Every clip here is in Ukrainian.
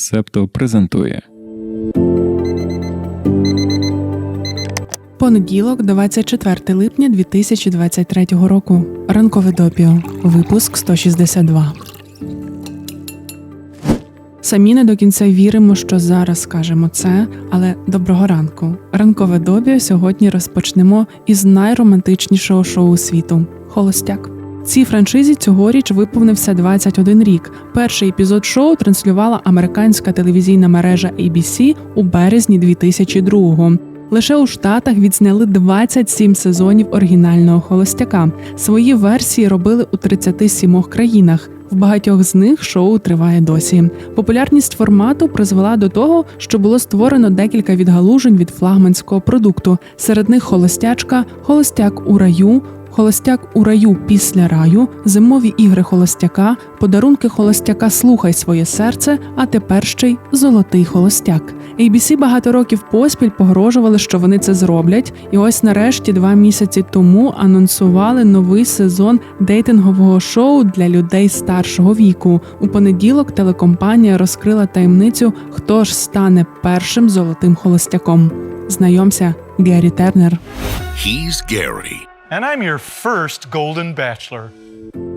Септо презентує Понеділок, 24 липня 2023 року. Ранкове допіо. Випуск 162. Самі не до кінця віримо, що зараз скажемо це, але доброго ранку. Ранкове допіо сьогодні розпочнемо із найромантичнішого шоу світу Холостяк. Цій франшизі цьогоріч виповнився 21 рік. Перший епізод шоу транслювала американська телевізійна мережа ABC у березні 2002-го. Лише у Штатах відзняли 27 сезонів оригінального холостяка. Свої версії робили у 37 країнах. В багатьох з них шоу триває досі. Популярність формату призвела до того, що було створено декілька відгалужень від флагманського продукту. Серед них холостячка, холостяк у раю. Холостяк у раю після раю, зимові ігри холостяка, подарунки холостяка Слухай своє серце, а тепер ще й золотий холостяк. ABC багато років поспіль погрожували, що вони це зроблять, і ось нарешті два місяці тому анонсували новий сезон дейтингового шоу для людей старшого віку. У понеділок телекомпанія розкрила таємницю, хто ж стане першим золотим холостяком. Знайомся, Геррі Тернер. He's Gary. And I'm your first Golden Bachelor.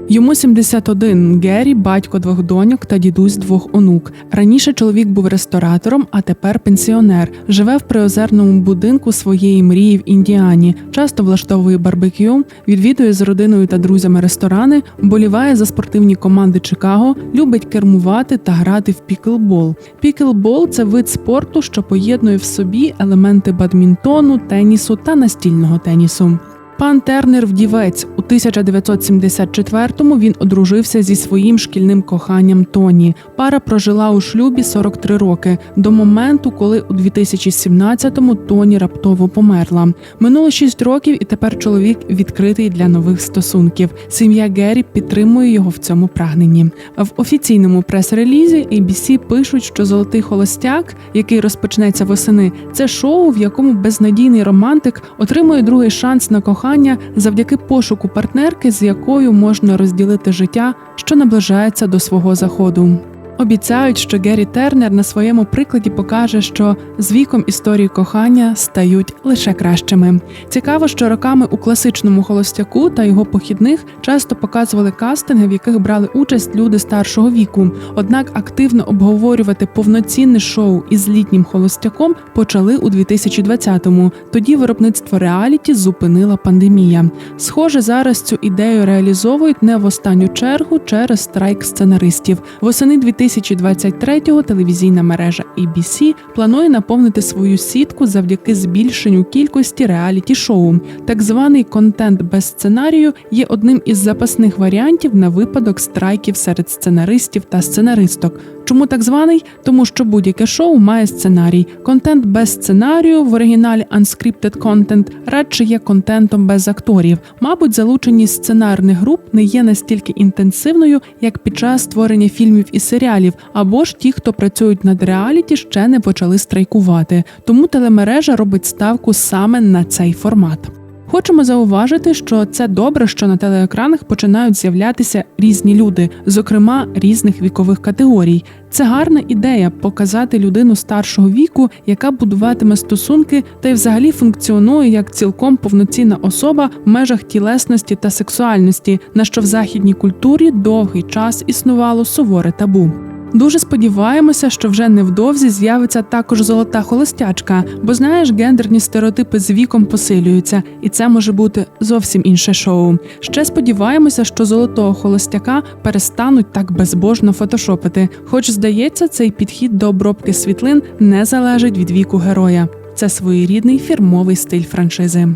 Йому 71, Геррі, батько двох доньок та дідусь двох онук. Раніше чоловік був ресторатором, а тепер пенсіонер. Живе в приозерному будинку своєї мрії в Індіані. Часто влаштовує барбекю, відвідує з родиною та друзями ресторани, боліває за спортивні команди Чикаго, любить кермувати та грати в піклбол. Піклбол це вид спорту, що поєднує в собі елементи бадмінтону, тенісу та настільного тенісу. Пан Тернер вдівець у 1974-му він одружився зі своїм шкільним коханням Тоні. Пара прожила у шлюбі 43 роки до моменту, коли у 2017-му Тоні раптово померла. Минуло 6 років, і тепер чоловік відкритий для нових стосунків. Сім'я Геррі підтримує його в цьому прагненні. В офіційному прес-релізі ABC пишуть, що золотий холостяк, який розпочнеться восени, це шоу, в якому безнадійний романтик отримує другий шанс на кохання завдяки пошуку партнерки, з якою можна розділити життя, що наближається до свого заходу. Обіцяють, що Геррі Тернер на своєму прикладі покаже, що з віком історії кохання стають лише кращими. Цікаво, що роками у класичному холостяку та його похідних часто показували кастинги, в яких брали участь люди старшого віку. Однак активно обговорювати повноцінне шоу із літнім холостяком почали у 2020-му. Тоді виробництво реаліті зупинила пандемія. Схоже, зараз цю ідею реалізовують не в останню чергу через страйк сценаристів. Восени 2023-го телевізійна мережа ABC планує наповнити свою сітку завдяки збільшенню кількості реаліті-шоу. Так званий контент без сценарію є одним із запасних варіантів на випадок страйків серед сценаристів та сценаристок. Чому так званий? Тому що будь-яке шоу має сценарій. Контент без сценарію в оригіналі unscripted content радше є контентом без акторів. Мабуть, залученість сценарних груп не є настільки інтенсивною, як під час створення фільмів і серіалів, або ж ті, хто працюють над реаліті, ще не почали страйкувати. Тому телемережа робить ставку саме на цей формат. Хочемо зауважити, що це добре, що на телеекранах починають з'являтися різні люди, зокрема різних вікових категорій. Це гарна ідея показати людину старшого віку, яка будуватиме стосунки та й взагалі функціонує як цілком повноцінна особа в межах тілесності та сексуальності, на що в західній культурі довгий час існувало суворе табу. Дуже сподіваємося, що вже невдовзі з'явиться також золота холостячка, бо знаєш, гендерні стереотипи з віком посилюються, і це може бути зовсім інше шоу. Ще сподіваємося, що золотого холостяка перестануть так безбожно фотошопити. Хоч здається, цей підхід до обробки світлин не залежить від віку героя. Це своєрідний фірмовий стиль франшизи.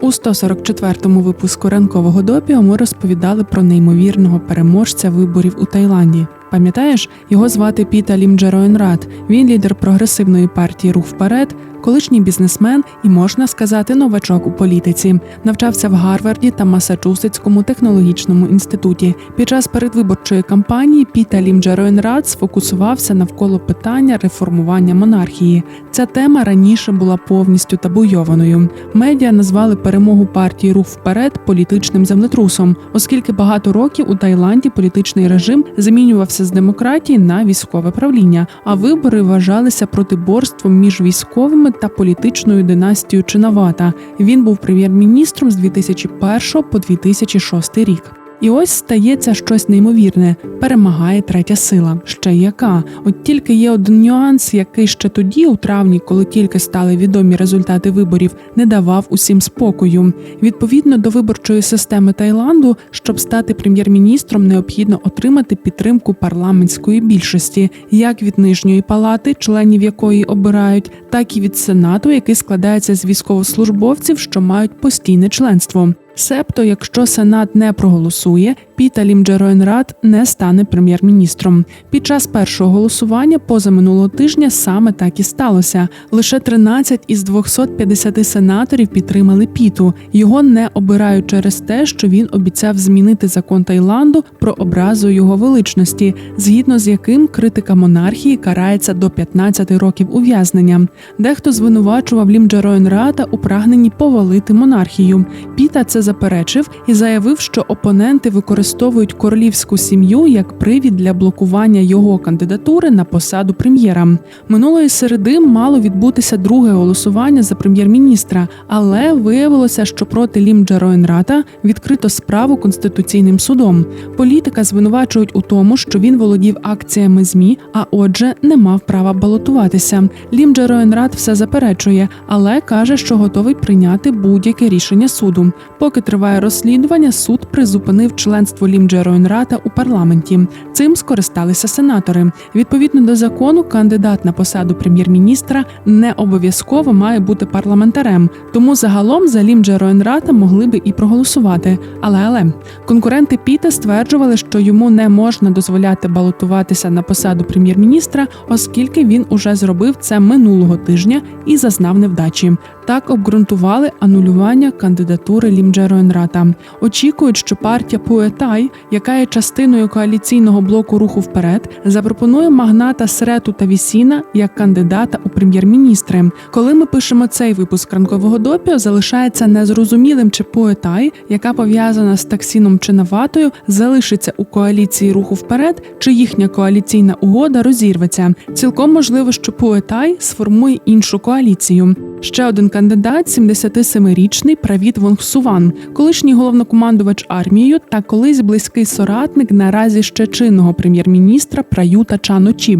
У 144-му випуску ранкового допіо ми розповідали про неймовірного переможця виборів у Таїланді. Пам'ятаєш, його звати Піта Лімджероенрат. Він лідер прогресивної партії Рух вперед. Колишній бізнесмен і можна сказати новачок у політиці. Навчався в Гарварді та Масачусетському технологічному інституті. Під час передвиборчої кампанії Піта Лімджеройнрад сфокусувався навколо питання реформування монархії. Ця тема раніше була повністю табуйованою. Медіа назвали перемогу партії Рух вперед політичним землетрусом, оскільки багато років у Таїланді політичний режим замінювався з демократії на військове правління, а вибори вважалися протиборством між військовими та політичною династією Чинавата. Він був прем'єр-міністром з 2001 по 2006 рік. І ось стається щось неймовірне. Перемагає третя сила. Ще яка? От тільки є один нюанс, який ще тоді, у травні, коли тільки стали відомі результати виборів, не давав усім спокою. Відповідно до виборчої системи Таїланду, щоб стати прем'єр-міністром, необхідно отримати підтримку парламентської більшості, як від нижньої палати, членів якої обирають, так і від сенату, який складається з військовослужбовців, що мають постійне членство. Себто, якщо Сенат не проголосує, Піта Лімджеройнрад не стане прем'єр-міністром. Під час першого голосування позаминулого тижня саме так і сталося. Лише 13 із 250 сенаторів підтримали Піту. Його не обирають через те, що він обіцяв змінити закон Таїланду про образу його величності, згідно з яким критика монархії карається до 15 років ув'язнення. Дехто звинувачував Лімджеройнрада у прагненні повалити монархію. Піта це заперечив і заявив, що опоненти використовують королівську сім'ю як привід для блокування його кандидатури на посаду прем'єра. Минулої середи мало відбутися друге голосування за прем'єр-міністра, але виявилося, що проти Лім Джароенрата відкрито справу конституційним судом. Політика звинувачують у тому, що він володів акціями змі, а отже, не мав права балотуватися. Лім Джароенрат все заперечує, але каже, що готовий прийняти будь-яке рішення суду. Поки триває розслідування, суд призупинив членство Лім Джероенрата у парламенті. Цим скористалися сенатори. Відповідно до закону, кандидат на посаду прем'єр-міністра не обов'язково має бути парламентарем. Тому загалом за Лім Джероенрата могли би і проголосувати. Але але конкуренти Піта стверджували, що йому не можна дозволяти балотуватися на посаду прем'єр-міністра, оскільки він уже зробив це минулого тижня і зазнав невдачі. Так обґрунтували анулювання кандидатури Лімджероенрата. Очікують, що партія Пуетай, яка є частиною коаліційного блоку руху вперед, запропонує магната Срету та Вісіна як кандидата у прем'єр-міністри. Коли ми пишемо цей випуск ранкового допіо, залишається незрозумілим, чи Пуетай, яка пов'язана з таксіном чи Наватою, залишиться у коаліції руху вперед, чи їхня коаліційна угода розірветься. Цілком можливо, що Пуетай сформує іншу коаліцію. Ще один кандидат 77-річний Правіт Вонгсуван, колишній головнокомандувач армією та колись близький соратник наразі ще чинного прем'єр-міністра Праюта Чаночі.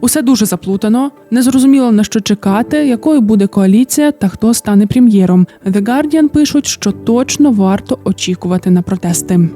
Усе дуже заплутано, незрозуміло на що чекати, якою буде коаліція та хто стане прем'єром. The Guardian пишуть, що точно варто очікувати на протести.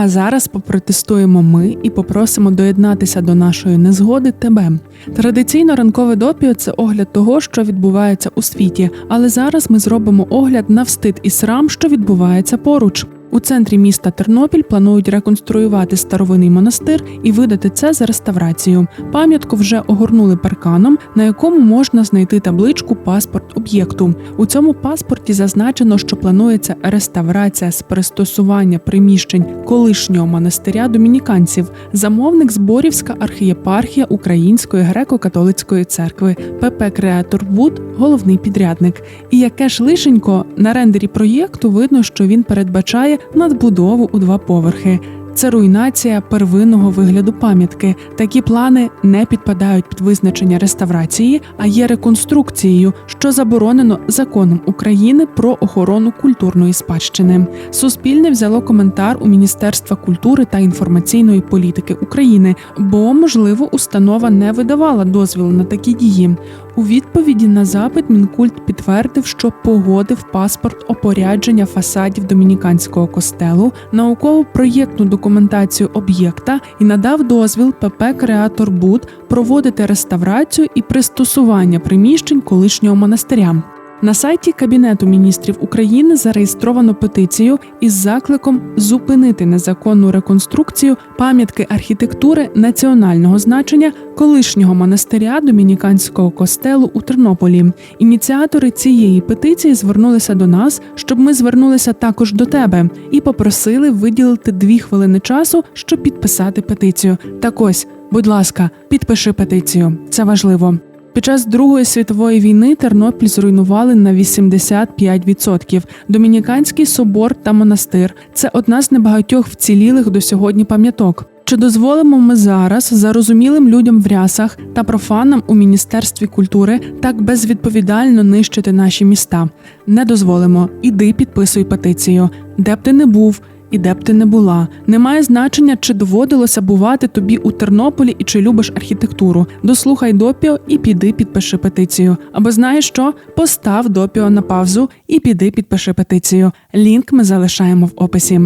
А зараз попротестуємо ми і попросимо доєднатися до нашої незгоди тебе. Традиційно ранкове допіо це огляд того, що відбувається у світі. Але зараз ми зробимо огляд на встид і срам, що відбувається поруч. У центрі міста Тернопіль планують реконструювати старовинний монастир і видати це за реставрацію. Пам'ятку вже огорнули парканом, на якому можна знайти табличку Паспорт об'єкту. У цьому паспорті зазначено, що планується реставрація з пристосування приміщень колишнього монастиря домініканців. Замовник Зборівська архієпархія Української греко-католицької церкви ПП Креатор Вуд головний підрядник. І яке ж лишенько на рендері проєкту видно, що він передбачає надбудову у два поверхи. Це руйнація первинного вигляду пам'ятки. Такі плани не підпадають під визначення реставрації, а є реконструкцією, що заборонено законом України про охорону культурної спадщини. Суспільне взяло коментар у Міністерства культури та інформаційної політики України, бо можливо установа не видавала дозвілу на такі дії. У відповіді на запит Мінкульт підтвердив, що погодив паспорт опорядження фасадів домініканського костелу, науково-проєктну документацію об'єкта і надав дозвіл ПП Креатор Буд проводити реставрацію і пристосування приміщень колишнього монастиря. На сайті Кабінету міністрів України зареєстровано петицію із закликом зупинити незаконну реконструкцію пам'ятки архітектури національного значення колишнього монастиря домініканського костелу у Тернополі. Ініціатори цієї петиції звернулися до нас, щоб ми звернулися також до тебе і попросили виділити дві хвилини часу, щоб підписати петицію. Так ось, будь ласка, підпиши петицію. Це важливо. Під час Другої світової війни Тернопіль зруйнували на 85%. Домініканський собор та монастир це одна з небагатьох вцілілих до сьогодні пам'яток. Чи дозволимо ми зараз зарозумілим людям в рясах та профанам у міністерстві культури так безвідповідально нищити наші міста? Не дозволимо. Іди підписуй петицію, де б ти не був. І де б ти не була, немає значення, чи доводилося бувати тобі у Тернополі і чи любиш архітектуру. Дослухай допіо і піди підпиши петицію. Або знаєш що? Постав допіо на паузу і піди підпиши петицію. Лінк ми залишаємо в описі.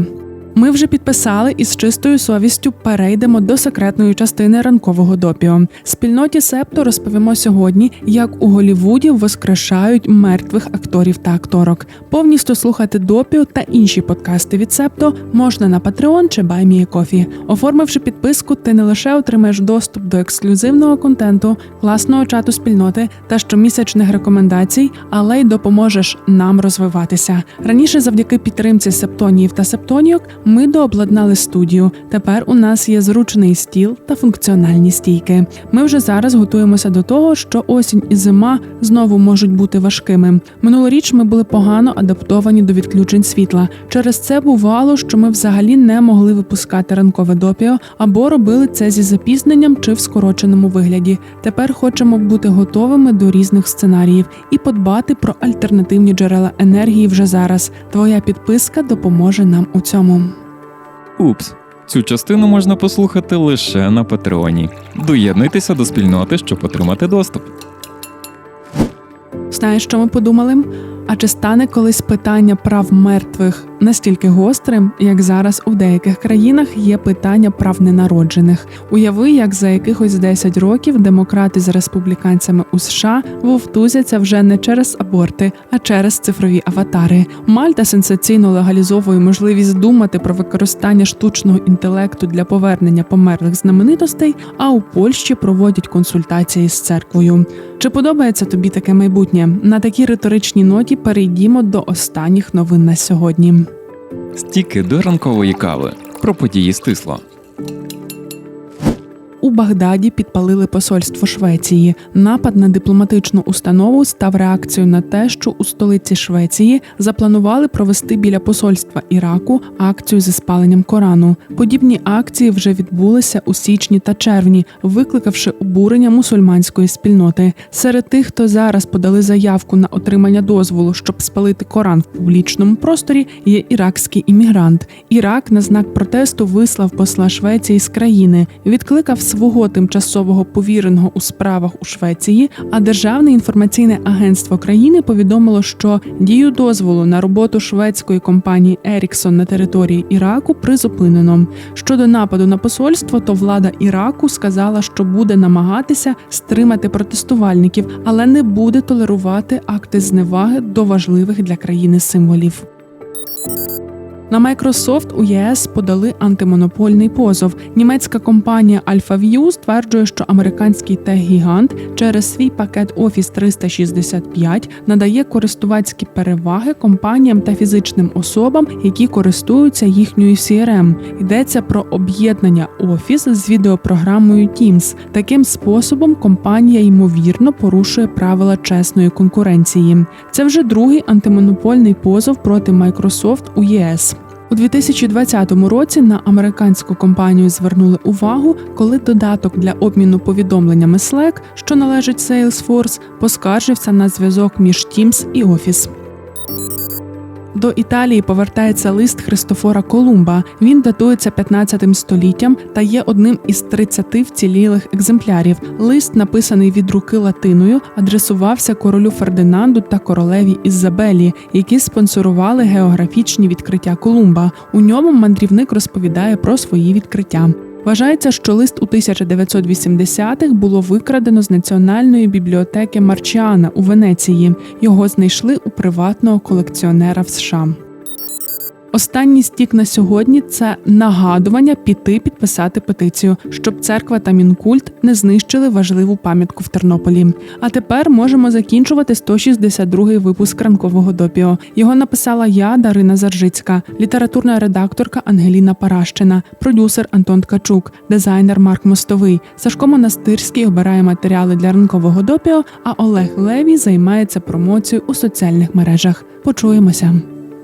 Ми вже підписали і з чистою совістю перейдемо до секретної частини ранкового допіо. Спільноті Септо розповімо сьогодні, як у Голівуді воскрешають мертвих акторів та акторок. Повністю слухати допіо та інші подкасти від Септо можна на Patreon чи BuyMeACoffee. Оформивши підписку, ти не лише отримаєш доступ до ексклюзивного контенту, класного чату спільноти та щомісячних рекомендацій, але й допоможеш нам розвиватися. Раніше, завдяки підтримці септоніїв та септонійок, ми дообладнали студію. Тепер у нас є зручний стіл та функціональні стійки. Ми вже зараз готуємося до того, що осінь і зима знову можуть бути важкими. Минулоріч ми були погано адаптовані до відключень світла. Через це бувало, що ми взагалі не могли випускати ранкове допіо або робили це зі запізненням чи в скороченому вигляді. Тепер хочемо бути готовими до різних сценаріїв і подбати про альтернативні джерела енергії вже зараз. Твоя підписка допоможе нам у цьому. Упс. Цю частину можна послухати лише на Патреоні. Доєднуйтеся до спільноти, щоб отримати доступ. Знаєш, що ми подумали? А чи стане колись питання прав мертвих настільки гострим, як зараз у деяких країнах є питання прав ненароджених? Уяви, як за якихось 10 років демократи з республіканцями у США вовтузяться вже не через аборти, а через цифрові аватари. Мальта сенсаційно легалізовує можливість думати про використання штучного інтелекту для повернення померлих знаменитостей. А у Польщі проводять консультації з церквою. Чи подобається тобі таке майбутнє? На такій риторичній ноті перейдімо до останніх новин на сьогодні. Стіки до ранкової кави про події стисло. Багдаді підпалили посольство Швеції. Напад на дипломатичну установу став реакцією на те, що у столиці Швеції запланували провести біля посольства Іраку акцію зі спаленням Корану. Подібні акції вже відбулися у січні та червні, викликавши обурення мусульманської спільноти. Серед тих, хто зараз подали заявку на отримання дозволу, щоб спалити Коран в публічному просторі, є іракський іммігрант. Ірак на знак протесту вислав посла Швеції з країни, відкликав свого тимчасового повіреного у справах у Швеції. А державне інформаційне агентство країни повідомило, що дію дозволу на роботу шведської компанії Еріксон на території Іраку призупинено. Щодо нападу на посольство, то влада Іраку сказала, що буде намагатися стримати протестувальників, але не буде толерувати акти зневаги до важливих для країни символів. На Microsoft у ЄС подали антимонопольний позов. Німецька компанія AlphaView стверджує, що американський тех-гігант через свій пакет Office 365 надає користувацькі переваги компаніям та фізичним особам, які користуються їхньою CRM. Йдеться про об'єднання Office з відеопрограмою Teams. Таким способом компанія ймовірно порушує правила чесної конкуренції. Це вже другий антимонопольний позов проти Microsoft у ЄС. У 2020 році на американську компанію звернули увагу, коли додаток для обміну повідомленнями Slack, що належить Salesforce, поскаржився на зв'язок між Teams і Office. До Італії повертається лист Христофора Колумба. Він датується 15 століттям та є одним із 30 вцілілих екземплярів. Лист, написаний від руки латиною, адресувався королю Фердинанду та королеві Ізабелі, які спонсорували географічні відкриття Колумба. У ньому мандрівник розповідає про свої відкриття. Вважається, що лист у 1980-х було викрадено з Національної бібліотеки Марчіана у Венеції. Його знайшли у приватного колекціонера в США. Останній стік на сьогодні це нагадування піти підписати петицію, щоб церква та мінкульт не знищили важливу пам'ятку в Тернополі. А тепер можемо закінчувати 162-й випуск ранкового допіо. Його написала я, Дарина Заржицька, літературна редакторка Ангеліна Паращина, продюсер Антон Ткачук, дизайнер Марк Мостовий. Сашко Монастирський обирає матеріали для ранкового допіо. А Олег Левій займається промоцією у соціальних мережах. Почуємося.